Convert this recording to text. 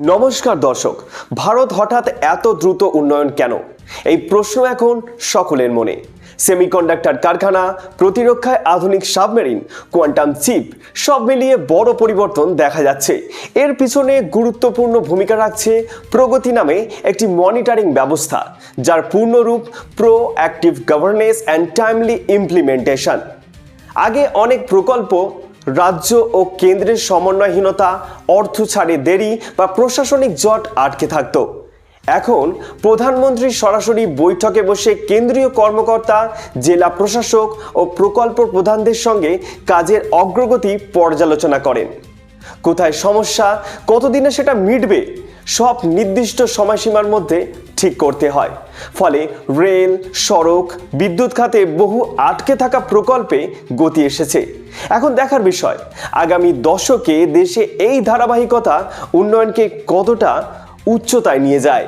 নমস্কার দর্শক, ভারত হঠাৎ এত দ্রুত উন্নয়ন কেন? এই প্রশ্ন এখন সকলের মনে। সেমিকন্ডাক্টর কারখানা, প্রতিরক্ষায় আধুনিক সাবমেরিন, কোয়ান্টাম চিপ, সব মিলিয়ে বড় পরিবর্তন দেখা যাচ্ছে। এর পিছনে গুরুত্বপূর্ণ ভূমিকা রাখছে প্রগতি নামে একটি মনিটরিং ব্যবস্থা, যার পূর্ণরূপ proactive governance and timely implementation আগে অনেক প্রকল্প রাজ্য ও কেন্দ্রের সমন্বয়হীনতা, অর্থ ছাড়ে দেরি বা প্রশাসনিক জট আটকে থাকত। এখন প্রধানমন্ত্রী সরাসরি বৈঠকে বসে কেন্দ্রীয় কর্মকর্তা, জেলা প্রশাসক ও প্রকল্প প্রধানদের সঙ্গে কাজের অগ্রগতি পর্যালোচনা করেন। কোথায় সমস্যা, কতদিনে সেটা মিটবে, সব নির্দিষ্ট সময়সীমার মধ্যে ঠিক করতে হয়। ফলে রেল, সড়ক, বিদ্যুৎ খাতে বহু আটকে থাকা প্রকল্পে গতি এসেছে। এখন দেখার বিষয়, আগামী দশকে দেশে এই ধারাবাহিকতা উন্নয়নকে কতটা উচ্চতায় নিয়ে যায়?